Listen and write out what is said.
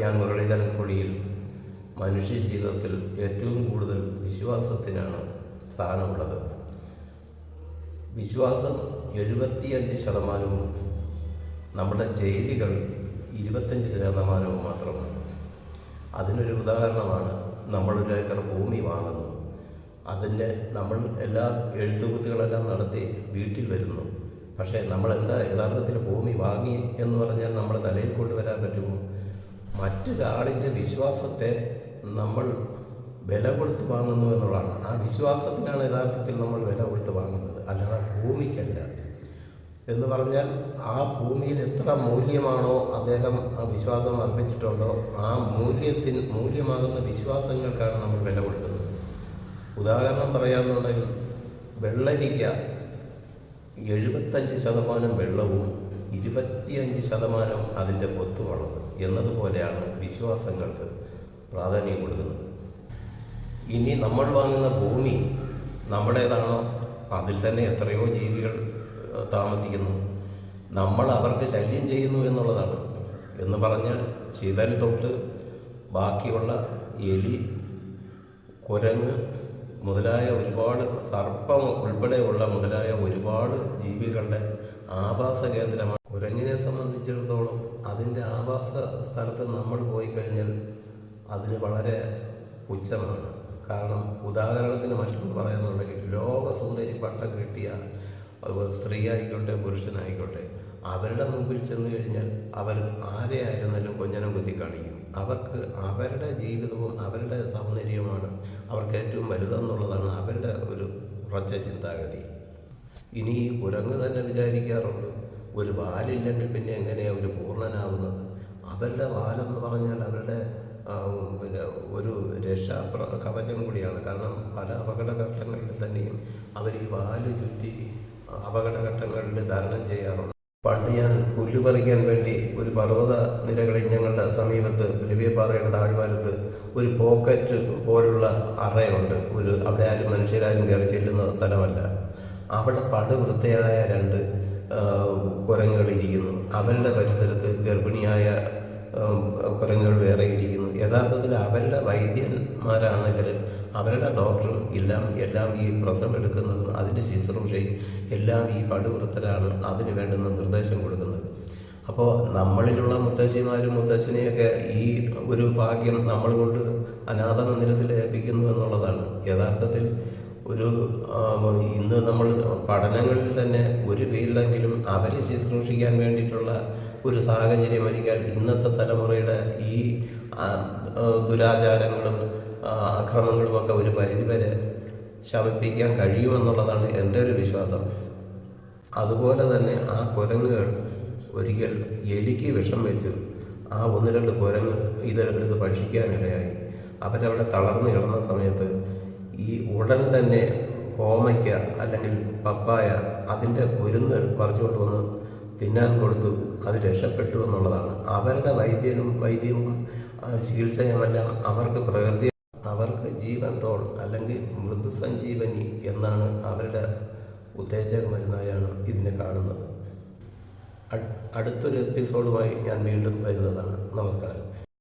ഞാൻ മുരളീധരൻ കൊടിയിൽ മനുഷ്യ ജീവിതത്തിൽ ഏറ്റവും കൂടുതൽ വിശ്വാസത്തിനാണ് സ്ഥാനമുള്ളത്. വിശ്വാസം എഴുപത്തിയഞ്ച് ശതമാനവും നമ്മുടെ ചെയ്തികൾ ഇരുപത്തഞ്ച് ശതമാനവും മാത്രമാണ്. അതിനൊരു ഉദാഹരണമാണ് നമ്മളൊരു ഏക്കർ ഭൂമി വാങ്ങുന്നു. അതിന്റെ നമ്മൾ എല്ലാ എഴുത്തുകുത്തുകളെല്ലാം നടത്തി വീട്ടിൽ വരുന്നു. പക്ഷേ നമ്മൾ എന്താ യഥാർത്ഥത്തിൽ ഭൂമി വാങ്ങി എന്ന് പറഞ്ഞാൽ നമ്മൾ തലയിൽ കൊണ്ടുവരാൻ പറ്റുമോ? മറ്റൊരാളിന്റെ വിശ്വാസത്തെ നമ്മൾ വില കൊടുത്ത് വാങ്ങുന്നു എന്നുള്ളതാണ്. ആ വിശ്വാസത്തിനാണ് യഥാർത്ഥത്തിൽ നമ്മൾ വില കൊടുത്ത് വാങ്ങുന്നത്. അല്ലാതെ ഭൂമിക്കല്ല. എന്ന് പറഞ്ഞാൽ ആ ഭൂമിയിൽ എത്ര മൂല്യമാണോ അദ്ദേഹം ആ വിശ്വാസം അർപ്പിച്ചിട്ടുണ്ടോ ആ മൂല്യത്തിന് മൂല്യമാകുന്ന വിശ്വാസങ്ങൾക്കാണ് നമ്മൾ വില കൊടുക്കുന്നത്. ഉദാഹരണം പറയാമെന്നുണ്ടെങ്കിൽ വെള്ളരിക്ക എഴുപത്തഞ്ച് ശതമാനം വെള്ളവും ഇരുപത്തിയഞ്ച് ശതമാനം അതിന്റെ പൊത്തുമുള്ളത് എന്നതുപോലെയാണ് വിശ്വാസങ്ങൾക്ക് പ്രാധാന്യം കൊടുക്കുന്നത്. ഇനി നമ്മൾ വാങ്ങുന്ന ഭൂമി നമ്മുടേതാണോ? അതിൽ തന്നെ എത്രയോ ജീവികൾ താമസിക്കുന്നു. നമ്മൾ അവർക്ക് ശല്യം ചെയ്യുന്നു എന്നുള്ളതാണ്. എന്ന് പറഞ്ഞാൽ ചിതൽ തൊട്ട് ബാക്കിയുള്ള എലി കുരങ്ങ് മുതലായ ഒരുപാട് സർപ്പം ഉൾപ്പെടെയുള്ള മുതലായ ഒരുപാട് ജീവികളുടെ ആവാസ കേന്ദ്രമാണ് കുരങ്ങിനെ സംബന്ധിച്ചിടത്തോളം അതിന്റെ ആവാസ സ്ഥലത്ത് നമ്മൾ പോയി കഴിഞ്ഞാൽ അതിന് വളരെ പുച്ഛമാണ്. കാരണം ഉദാഹരണത്തിന് മറ്റൊന്ന് പറയാന്നുണ്ടെങ്കിൽ ലോകസുന്ദരി പട്ടം കിട്ടിയ സ്ത്രീ ആയിക്കോട്ടെ പുരുഷനായിക്കോട്ടെ അവരുടെ മുമ്പിൽ ചെന്ന് കഴിഞ്ഞാൽ അവർ ആരെ ആയിരുന്നാലും കൊഞ്ഞനം കുത്തി കാണിക്കും. അവർക്ക് അവരുടെ ജീവിതവും അവരുടെ സൗന്ദര്യവുമാണ് അവർക്ക് ഏറ്റവും വലുതെന്നുള്ളതാണ് അവരുടെ ഒരു ഉറച്ച ചിന്താഗതി. ഇനി ഈ കുരങ്ങ് തന്നെ വിചാരിക്കാറുണ്ട് ഒരു വാലില്ലെങ്കിൽ പിന്നെ എങ്ങനെയാണ് ഒരു പൂർണനാവുന്നത്? അവരുടെ വാലെന്ന് പറഞ്ഞാൽ അവരുടെ പിന്നെ ഒരു രക്ഷാ കവചം കൂടിയാണ്. കാരണം പല അപകടഘട്ടങ്ങളിൽ തന്നെയും അവർ ഈ വാൽ ചുറ്റി അപകടഘട്ടങ്ങളിൽ ധാരണം ചെയ്യാറുണ്ട്. പണ്ട് ഞാൻ പുല്ല് പറിക്കാൻ വേണ്ടി ഒരു പർവത നിരകളിൽ ഞങ്ങളുടെ സമീപത്ത് രവിയപ്പാറയുടെ താഴ്വാരത്ത് ഒരു പോക്കറ്റ് പോലുള്ള അറയുണ്ട്. ഒരു അവിടെ ആരും മനുഷ്യരാരും കയറി ചെല്ലുന്ന സ്ഥലമല്ല. അവിടെ പടുവൃത്തയായ രണ്ട് കുരങ്ങുകൾ ഇരിക്കുന്നു അവരുടെ പരിസരത്ത് ഗർഭിണിയായ കുരങ്ങുകൾ വേറെ ഇരിക്കുന്നു. യഥാർത്ഥത്തിൽ അവരുടെ വൈദ്യന്മാരാണ് ഇവർ അവരുടെ ഡോക്ടറും എല്ലാം എല്ലാം ഈ പ്രസവം എടുക്കുന്നതും അതിന്റെ ശുശ്രൂഷയും എല്ലാം ഈ പടുവൃത്തരാണ് അതിന് വേണ്ടുന്ന നിർദ്ദേശം കൊടുക്കുന്നത്. അപ്പോൾ നമ്മളിലുള്ള മുത്തശ്ശിമാരും മുത്തശ്ശിനെയൊക്കെ ഈ ഒരു ഭാഗ്യം നമ്മൾ കൊണ്ട് അനാഥ മന്ദിരത്തിൽ ഏൽപ്പിക്കുന്നു എന്നുള്ളതാണ്. യഥാർത്ഥത്തിൽ ഒരു ഇന്ന് നമ്മൾ പഠനങ്ങളിൽ തന്നെ ഒരു പേരിലെങ്കിലും അവരെ ശുശ്രൂഷിക്കാൻ വേണ്ടിയിട്ടുള്ള ഒരു സാഹചര്യം ഒരുക്കാൻ ഇന്നത്തെ തലമുറയുടെ ഈ ദുരാചാരങ്ങളും ആ, അക്രമങ്ങളുമൊക്കെ ഒരു പരിധിവരെ ശമിപ്പിക്കാൻ കഴിയുമെന്നുള്ളതാണ് എന്റെ ഒരു വിശ്വാസം. അതുപോലെ തന്നെ ആ കുരങ്ങുകൾ ഒരിക്കൽ എലിക്ക് വിഷം വെച്ചു. ആ ഒന്ന് രണ്ട് കുരങ്ങ് ഇതെടുത്ത് ഭക്ഷിക്കാനിടയായി അവരവിടെ തളർന്നു കിടന്ന സമയത്ത് ഈ ഉടൻ തന്നെ ഹോമയ്ക്ക അല്ലെങ്കിൽ പപ്പായ അതിന്റെ കുരുന്ന് പറിച്ചുകൊണ്ട് വന്ന് തിന്നാൻ കൊടുത്തു അത് രക്ഷപ്പെട്ടു എന്നുള്ളതാണ്. അവരുടെ വൈദ്യനും വൈദ്യവും ചികിത്സയുമെല്ലാം അവർക്ക് പ്രകൃതി അവർക്ക് ജീവൻ ടോൺ അല്ലെങ്കിൽ മൃദുസഞ്ജീവനി എന്നാണ് അവരുടെ ഉത്തേജക മരുന്നായാണ് ഇതിനെ കാണുന്നത്. അടുത്തൊരു എപ്പിസോഡുമായി ഞാൻ വീണ്ടും വരുന്നതാണ്. നമസ്കാരം.